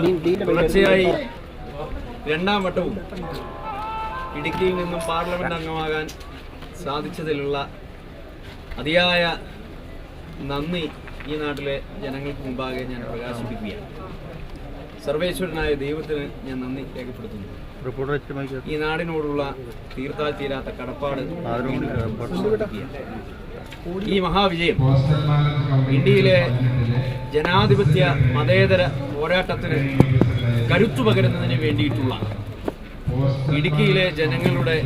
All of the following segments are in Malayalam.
തുടർച്ചയായി രണ്ടാം വട്ടവും ഇടുക്കിയിൽ നിന്നും പാർലമെന്റ് അംഗമാകാൻ സാധിച്ചതിലുള്ള അതിയായ നന്ദി ഈ നാട്ടിലെ ജനങ്ങൾക്ക് മുമ്പാകെ ഞാൻ പ്രകാശിപ്പിക്കുകയാണ്. സർവേശ്വരനായ ദൈവത്തിന് ഞാൻ നന്ദി രേഖപ്പെടുത്തുന്നു. ഈ നാടിനോടുള്ള തീർത്താൽ തീരാത്ത കടപ്പാട്. ഈ മഹാവിജയം ഇന്ത്യയിലെ ജനാധിപത്യ മതേതര പോരാട്ടത്തിന് കരുത്തു പകരുന്നതിന് വേണ്ടിയിട്ടുള്ള ഇടുക്കിയിലെ ജനങ്ങളുടെ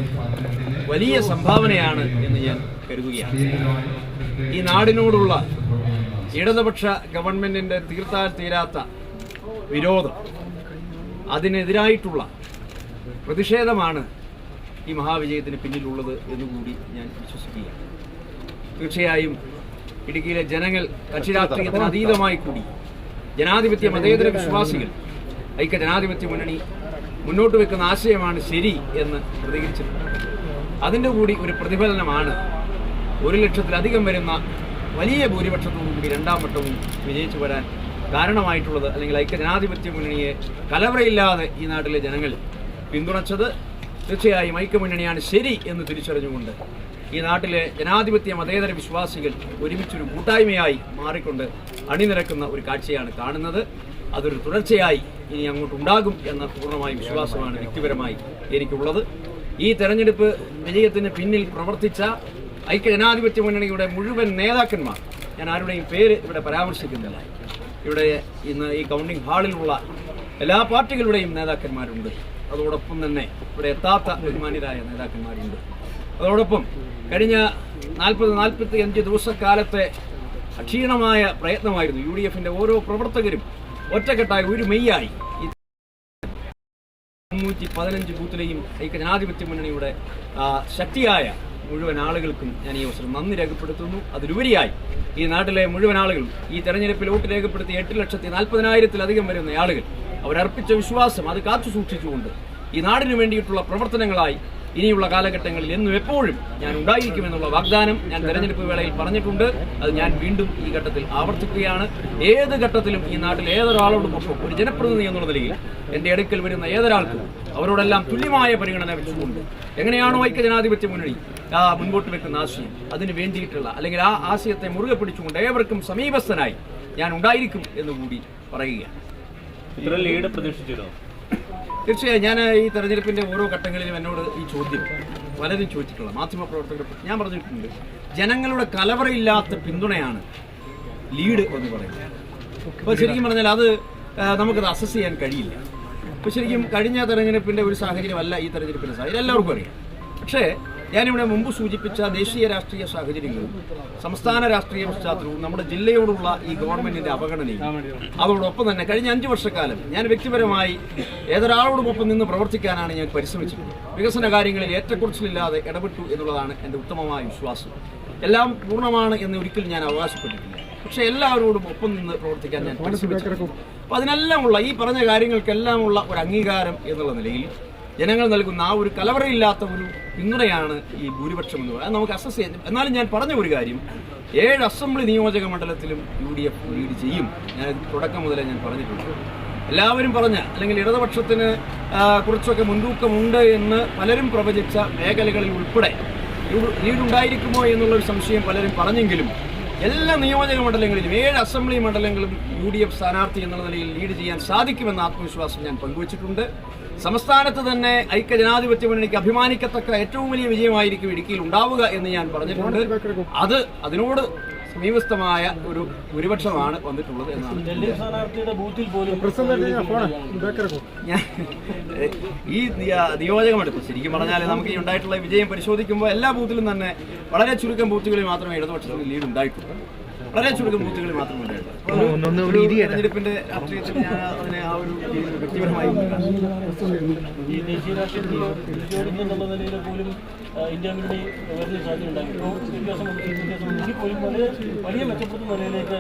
വലിയ സംഭാവനയാണ് എന്ന് ഞാൻ കരുതുകയാണ്. ഈ നാടിനോടുള്ള ഇടതുപക്ഷ ഗവൺമെന്റിന്റെ തീർത്താൽ തീരാത്ത വിരോധം അതിനെതിരായിട്ടുള്ള പ്രതിഷേധമാണ് ഈ മഹാവിജയത്തിന് പിന്നിലുള്ളത് എന്നുകൂടി ഞാൻ വിശ്വസിക്കുകയാണ്. തീർച്ചയായും ഇടുക്കിയിലെ ജനങ്ങൾ കക്ഷി രാഷ്ട്രീയത്തിന് അതീതമായി കൂടി. ജനാധിപത്യ മതേതര വിശ്വാസികൾ ഐക്യ ജനാധിപത്യ മുന്നണി മുന്നോട്ട് വെക്കുന്ന ആശയമാണ് ശരി എന്ന് പ്രതികരിച്ചിട്ടുണ്ട്. അതിന്റെ കൂടി ഒരു പ്രതിഫലനമാണ് ഒരു ലക്ഷത്തിലധികം വരുന്ന വലിയ ഭൂരിപക്ഷത്തോടു കൂടി രണ്ടാം വട്ടവും വിജയിച്ചു വരാൻ കാരണമായിട്ടുള്ളത് അല്ലെങ്കിൽ ഐക്യ ജനാധിപത്യ മുന്നണിയെ കലവറയില്ലാതെ ഈ നാട്ടിലെ ജനങ്ങൾ പിന്തുണച്ചത് തീർച്ചയായും ഐക്യമുന്നണിയാണ് ശരി എന്ന് തിരിച്ചറിഞ്ഞുകൊണ്ട് ഈ നാട്ടിലെ ജനാധിപത്യ മതേതര വിശ്വാസികൾ ഒരുമിച്ചൊരു കൂട്ടായ്മയായി മാറിക്കൊണ്ട് അണിനിരക്കുന്ന ഒരു കാഴ്ചയാണ് കാണുന്നത്. അതൊരു തുടർച്ചയായി ഇനി അങ്ങോട്ട് ഉണ്ടാകും എന്ന പൂർണമായ വിശ്വാസമാണ് വ്യക്തിപരമായി എനിക്കുള്ളത്. ഈ തെരഞ്ഞെടുപ്പ് വിജയത്തിന് പിന്നിൽ പ്രവർത്തിച്ച ഐക്യ ജനാധിപത്യ മുന്നണിയുടെ മുഴുവൻ നേതാക്കന്മാർ ഞാൻ ആരുടെയും പേര് ഇവിടെ പരാമർശിക്കുന്നില്ല. ഇവിടെ ഇന്ന് ഈ കൗണ്ടിംഗ് ഹാളിലുള്ള എല്ലാ പാർട്ടികളുടെയും നേതാക്കന്മാരുണ്ട്. അതോടൊപ്പം തന്നെ ഇവിടെ എത്താത്ത ബഹുമാനിതരായ നേതാക്കന്മാരുണ്ട്. അതോടൊപ്പം കഴിഞ്ഞ നാൽപ്പത് നാൽപ്പത്തി അഞ്ച് ദിവസക്കാലത്തെ അക്ഷീണമായ പ്രയത്നമായിരുന്നു യു ഡി എഫിന്റെ ഓരോ പ്രവർത്തകരും ഒറ്റക്കെട്ടായി ഒരു മെയ്യായി. മുന്നൂറ്റി പതിനഞ്ച് ബൂത്തിലെയും ഐക്യ ജനാധിപത്യ മുന്നണിയുടെ ശക്തിയായ മുഴുവൻ ആളുകൾക്കും ഞാൻ ഈ അവസരം നന്ദി രേഖപ്പെടുത്തുന്നു. അതിലുപരിയായി ഈ നാട്ടിലെ മുഴുവൻ ആളുകളും ഈ തെരഞ്ഞെടുപ്പിൽ വോട്ട് രേഖപ്പെടുത്തിയ എട്ട് ലക്ഷത്തി നാൽപ്പതിനായിരത്തിലധികം വരുന്ന ആളുകൾ അവരർപ്പിച്ച വിശ്വാസം അത് കാത്തു സൂക്ഷിച്ചുകൊണ്ട് ഈ നാടിനു വേണ്ടിയിട്ടുള്ള പ്രവർത്തനങ്ങളായി ഇനിയുള്ള കാലഘട്ടങ്ങളിൽ എന്നും എപ്പോഴും ഞാൻ ഉണ്ടായിരിക്കുമെന്നുള്ള വാഗ്ദാനം ഞാൻ തെരഞ്ഞെടുപ്പ് വേളയിൽ പറഞ്ഞിട്ടുണ്ട്. അത് ഞാൻ വീണ്ടും ഈ ഘട്ടത്തിൽ ആവർത്തിക്കുകയാണ്. ഏത് ഘട്ടത്തിലും ഈ നാട്ടിൽ ഏതൊരാളോടും ഒപ്പം ഒരു ജനപ്രതിനിധി എന്നുള്ള നിലയിൽ എന്റെ അടുക്കൽ വരുന്ന ഏതൊരാൾക്കും അവരോടെല്ലാം തുല്യമായ പരിഗണന വെച്ചുകൊണ്ട് എങ്ങനെയാണോ ഐക്യ ജനാധിപത്യ മുന്നണി ആ, മുൻപോട്ട് വെക്കുന്ന ആശയം അതിന് വേണ്ടിയിട്ടുള്ള അല്ലെങ്കിൽ ആ ആശയത്തെ മുറുകെ പിടിച്ചുകൊണ്ട് ഏവർക്കും സമീപസ്ഥനായി ഞാൻ ഉണ്ടായിരിക്കും എന്നുകൂടി പറയുകയാണ്. ഇത്ര ലീഡ് പ്രതീക്ഷിച്ചിരുന്നു? തീർച്ചയായും ഞാൻ ഈ തെരഞ്ഞെടുപ്പിന്റെ ഓരോ ഘട്ടങ്ങളിലും എന്നോട് ഈ ചോദ്യം പലരും ചോദിച്ചിട്ടുള്ള മാധ്യമപ്രവർത്തകർ ഞാൻ പറഞ്ഞിട്ടുണ്ട്. ജനങ്ങളുടെ കലവറയില്ലാത്ത പിന്തുണയാണ് ലീഡ് എന്ന് പറയുന്നത്. അപ്പോൾ ശരിക്കും പറഞ്ഞാൽ അത് നമുക്കത് അസസ് ചെയ്യാൻ കഴിയില്ല. അപ്പോൾ ശരിക്കും കഴിഞ്ഞ തെരഞ്ഞെടുപ്പിന്റെ ഒരു സാഹചര്യമല്ല ഈ തെരഞ്ഞെടുപ്പിന്റെ സാഹചര്യം. എല്ലാവർക്കും അറിയാം. പക്ഷേ ഞാനിവിടെ മുമ്പ് സൂചിപ്പിച്ച ദേശീയ രാഷ്ട്രീയ സാഹചര്യങ്ങളും സംസ്ഥാന രാഷ്ട്രീയ പശ്ചാത്തലവും നമ്മുടെ ജില്ലയോടുള്ള ഈ ഗവൺമെന്റിന്റെ അവഗണനയും അതോടൊപ്പം തന്നെ കഴിഞ്ഞ അഞ്ച് വർഷക്കാലം ഞാൻ വ്യക്തിപരമായി ഏതൊരാളോടുമൊപ്പം നിന്ന് പ്രവർത്തിക്കാനാണ് ഞാൻ പരിശ്രമിച്ചത് വികസന കാര്യങ്ങളിൽ ഏറ്റക്കുറച്ചിലില്ലാതെ ഇടപെട്ടു എന്നുള്ളതാണ് എന്റെ ഉത്തമമായ വിശ്വാസം. എല്ലാം പൂർണമാണ് എന്ന് ഒരിക്കലും ഞാൻ അവകാശപ്പെട്ടിട്ടില്ല. പക്ഷെ എല്ലാവരോടും ഒപ്പം നിന്ന് പ്രവർത്തിക്കാൻ ഞാൻ പരിശ്രമിച്ചു അപ്പോൾ അതിനെല്ലാമുള്ള ഈ പറഞ്ഞ കാര്യങ്ങൾക്കെല്ലാം ഉള്ള ഒരു അംഗീകാരം എന്നുള്ള നിലയിൽ ജനങ്ങൾ നൽകുന്ന ആ ഒരു കലവറയില്ലാത്ത ഒരു പിന്തുണയാണ് ഈ ഭൂരിപക്ഷം എന്ന് പറയുന്നത് നമുക്ക് അസസ് ചെയ്യാൻ എന്നാലും ഞാൻ പറഞ്ഞ ഒരു കാര്യം ഏഴ് അസംബ്ലി നിയോജക മണ്ഡലത്തിലും യു ഡി എഫ് ലീഡ് ചെയ്യും. ഞാൻ തുടക്കം മുതലേ ഞാൻ പറഞ്ഞിട്ടുണ്ട്. എല്ലാവരും പറഞ്ഞ അല്ലെങ്കിൽ ഇടതുപക്ഷത്തിന് കുറച്ചൊക്കെ മുൻതൂക്കമുണ്ട് എന്ന് പലരും പ്രവചിച്ച മേഖലകളിൽ ഉൾപ്പെടെ ലീഡുണ്ടായിരിക്കുമോ എന്നുള്ളൊരു സംശയം പലരും പറഞ്ഞെങ്കിലും എല്ലാ നിയോജക മണ്ഡലങ്ങളിലും ഏഴ് അസംബ്ലി മണ്ഡലങ്ങളും യു ഡി എഫ് സ്ഥാനാർത്ഥി എന്നുള്ള നിലയിൽ ലീഡ് ചെയ്യാൻ സാധിക്കുമെന്ന ആത്മവിശ്വാസം ഞാൻ പങ്കുവച്ചിട്ടുണ്ട്. സംസ്ഥാനത്ത് തന്നെ ഐക്യ ജനാധിപത്യ മുന്നണിക്ക് അഭിമാനിക്കത്തക്ക ഏറ്റവും വലിയ വിജയമായിരിക്കും ഇടുക്കിയിൽ ഉണ്ടാവുക എന്ന് ഞാൻ പറഞ്ഞിട്ടുണ്ട്. അത് അതിനോട് സമീപസ്ഥമായ ഒരു ഭൂരിപക്ഷമാണ് വന്നിട്ടുള്ളത് എന്നാണ് ഈ നിയോജകമെടുക്കും ശരിക്കും പറഞ്ഞാൽ നമുക്ക് ഈ ഉണ്ടായിട്ടുള്ള വിജയം പരിശോധിക്കുമ്പോൾ എല്ലാ ബൂത്തിലും തന്നെ വളരെ ചുരുക്കം ബൂത്തുകളിൽ മാത്രമേ ഇടതുപക്ഷത്തിന് ലീഡ് ഉണ്ടായിട്ടുള്ളൂ. വളരെ ചുരുക്കം ബൂത്തുകളിൽ മാത്രമേ തെരഞ്ഞെടുപ്പിന്റെ രാഷ്ട്രീയത്തിൽ ഞാൻ അതിനെ ആ ഒരു വ്യക്തിപരമായി. ഈ ദേശീയ രാഷ്ട്രീയത്തിൽ എന്നുള്ള നിലയിൽ പോലും ആ, ഇന്ത്യ മുന്നണി വരുന്ന സാധ്യത ഉണ്ടായി ഇപ്പോൾ വ്യത്യാസം വന്നു, സീറ്റ് വ്യത്യാസം വന്നെങ്കിൽ പോലും വളരെ വലിയ മെച്ചപ്പെടുന്ന നിലയിലേക്ക്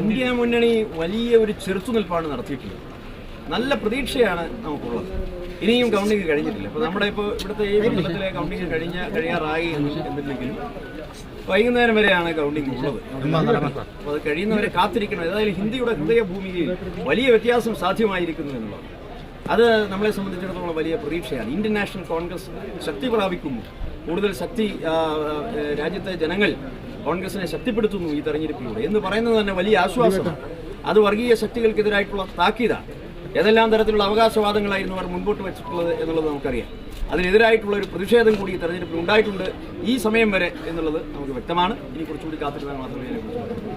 ഇന്ത്യ മുന്നണി വലിയ ഒരു ചെറുത്തുനിൽപ്പാണ് നടത്തിയിട്ടുള്ളത് നല്ല പ്രതീക്ഷയാണ് നമുക്കുള്ളത്. ഇനിയും കൗണ്ടിങ് കഴിഞ്ഞിട്ടില്ല. അപ്പോൾ നമ്മുടെ ഇപ്പോൾ ഇവിടുത്തെ ഈ മണ്ഡലത്തിലെ കൗണ്ടിങ് കഴിഞ്ഞ കഴിയാറായി എന്ന് എന്നില്ലെങ്കിലും വൈകുന്നേരം വരെയാണ് കൗണ്ടിങ് ഉള്ളത്. അപ്പോൾ അത് കഴിയുന്നവരെ കാത്തിരിക്കണം. ഏതായാലും ഹിന്ദിയുടെ ഹൃദയഭൂമിയിൽ വലിയ വ്യത്യാസം സാധ്യമായിരിക്കുന്നു എന്നുള്ളത്. അത് നമ്മളെ സംബന്ധിച്ചിടത്തോളം വലിയ പ്രതീക്ഷയാണ്. ഇന്ത്യൻ നാഷണൽ കോൺഗ്രസ് ശക്തി പ്രാപിക്കുന്നു. കൂടുതൽ ശക്തി രാജ്യത്തെ ജനങ്ങൾ കോൺഗ്രസിനെ ശക്തിപ്പെടുത്തുന്നു ഈ തെരഞ്ഞെടുപ്പിലൂടെ. എന്ന് പറയുന്നത് തന്നെ വലിയ ആശ്വാസമാണ്. അത് വർഗീയ ശക്തികൾക്കെതിരായിട്ടുള്ള താക്കീതാണ്. ഏതെല്ലാം തരത്തിലുള്ള അവകാശവാദങ്ങളായിരുന്നു അവർ മുൻപോട്ട് വെച്ചിട്ടുള്ളത് എന്നുള്ളത് നമുക്കറിയാം. അതിനെതിരായിട്ടുള്ള ഒരു പ്രതിഷേധം കൂടി ഈ തെരഞ്ഞെടുപ്പിൽ ഉണ്ടായിട്ടുണ്ട് ഈ സമയം വരെ എന്നുള്ളത് നമുക്ക് വ്യക്തമാണ്. ഇനി കുറച്ചുകൂടി കാത്തിരുന്നാൽ മാത്രമേ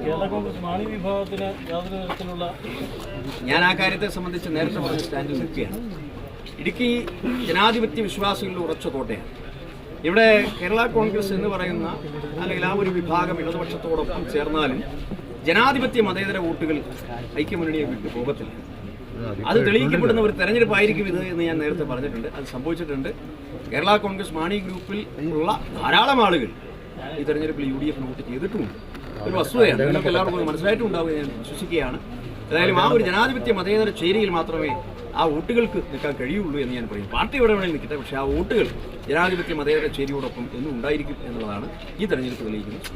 കേരള കോൺഗ്രസ് മാണി വിഭാഗത്തിന് യാതൊരു തരത്തിലുള്ള ഞാൻ ആ കാര്യത്തെ സംബന്ധിച്ച് നേരത്തെ പറഞ്ഞ സ്റ്റാൻഡിൽ നിൽക്കുകയാണ് ഇടുക്കി ജനാധിപത്യ വിശ്വാസികളുടെ ഉറച്ച കോട്ടയാണ്. ഇവിടെ കേരള കോൺഗ്രസ് എന്ന് പറയുന്ന അല്ലെങ്കിൽ ആ ഒരു വിഭാഗം ഇടതുപക്ഷത്തോടൊപ്പം ചേർന്നാലും ജനാധിപത്യ മതേതര വോട്ടുകൾ ഐക്യമുന്നണിയെ വിട്ടു പോകത്തില്ല. അത് തെളിയിക്കപ്പെടുന്ന ഒരു തെരഞ്ഞെടുപ്പായിരിക്കും ഇത് എന്ന് ഞാൻ നേരത്തെ പറഞ്ഞിട്ടുണ്ട്. അത് സംഭവിച്ചിട്ടുണ്ട്. കേരള കോൺഗ്രസ് മാണി ഗ്രൂപ്പിൽ ഉള്ള ധാരാളം ആളുകൾ ഈ തെരഞ്ഞെടുപ്പിൽ യു ഡി എഫ് വോട്ട് ചെയ്തിട്ടുമുണ്ട്. ഒരു വസ്തുതയാണ്. നിങ്ങൾക്ക് എല്ലാവർക്കും അത് മനസ്സിലായിട്ടുണ്ടാവും ഞാൻ വിശ്വസിക്കുകയാണ്. ഏതായാലും ആ ഒരു ജനാധിപത്യ മതേതര ചേരിയിൽ മാത്രമേ ആ വോട്ടുകൾക്ക് നിൽക്കാൻ കഴിയുള്ളൂ എന്ന് ഞാൻ പറയും. പാർട്ടി എവിടെ വേണമെങ്കിൽ നിൽക്കട്ടെ. പക്ഷേ ആ വോട്ടുകൾ ജനാധിപത്യ മതേതര ചേരിയോടൊപ്പം എന്നും ഉണ്ടായിരിക്കും എന്നുള്ളതാണ് ഈ തെരഞ്ഞെടുപ്പ് തെളിയിക്കുന്നത്.